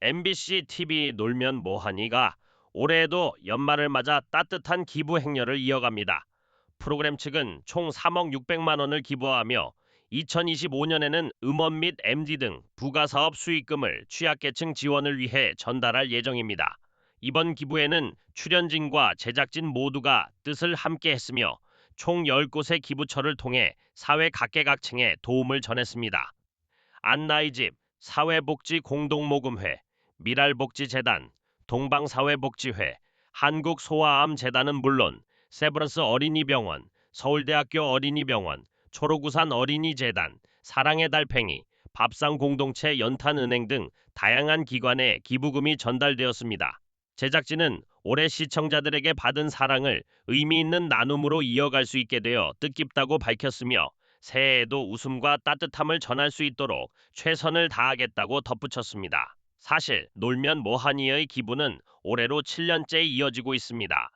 MBC TV 놀면 뭐하니가 올해에도 연말을 맞아 따뜻한 기부 행렬을 이어갑니다. 프로그램 측은 총 3억 600만 원을 기부하며 2025년에는 음원 및 MD 등 부가사업 수익금을 취약계층 지원을 위해 전달할 예정입니다. 이번 기부에는 출연진과 제작진 모두가 뜻을 함께 했으며 총 10곳의 기부처를 통해 사회 각계각층에 도움을 전했습니다. 안나이집, 사회복지공동모금회, 미랄복지재단, 동방사회복지회, 한국소아암재단은 물론 세브란스 어린이병원, 서울대학교 어린이병원, 초록우산 어린이재단, 사랑의 달팽이, 밥상공동체 연탄은행 등 다양한 기관에 기부금이 전달되었습니다. 제작진은 올해 시청자들에게 받은 사랑을 의미 있는 나눔으로 이어갈 수 있게 되어 뜻깊다고 밝혔으며 새해에도 웃음과 따뜻함을 전할 수 있도록 최선을 다하겠다고 덧붙였습니다. 사실 놀면 뭐하니의 기부는 올해로 7년째 이어지고 있습니다.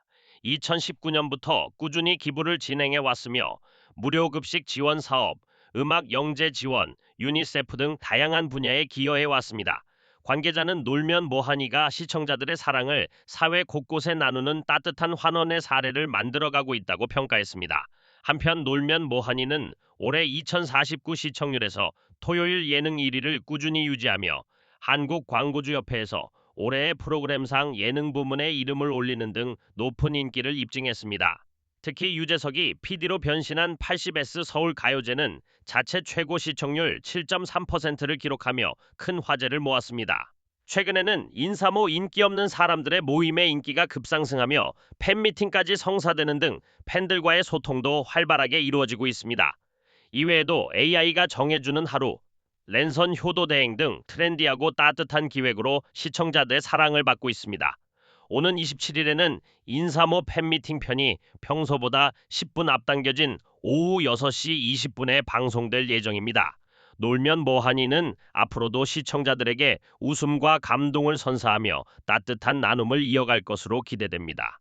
2019년부터 꾸준히 기부를 진행해 왔으며 무료 급식 지원 사업, 음악 영재 지원, 유니세프 등 다양한 분야에 기여해 왔습니다. 관계자는 놀면 뭐하니가 시청자들의 사랑을 사회 곳곳에 나누는 따뜻한 환원의 사례를 만들어가고 있다고 평가했습니다. 한편 놀면 뭐하니는 올해 2049 시청률에서 토요일 예능 1위를 꾸준히 유지하며 한국광고주협회에서 올해의 프로그램상 예능 부문에 이름을 올리는 등 높은 인기를 입증했습니다. 특히 유재석이 PD로 변신한 80S 서울 가요제는 자체 최고 시청률 7.3%를 기록하며 큰 화제를 모았습니다. 최근에는 인사모 인기 없는 사람들의 모임의 인기가 급상승하며 팬미팅까지 성사되는 등 팬들과의 소통도 활발하게 이루어지고 있습니다. 이외에도 AI가 정해주는 하루, 랜선 효도 대행 등 트렌디하고 따뜻한 기획으로 시청자들의 사랑을 받고 있습니다. 오는 27일에는 인사모 팬미팅 편이 평소보다 10분 앞당겨진 오후 6시 20분에 방송될 예정입니다. 놀면 뭐하니는 앞으로도 시청자들에게 웃음과 감동을 선사하며 따뜻한 나눔을 이어갈 것으로 기대됩니다.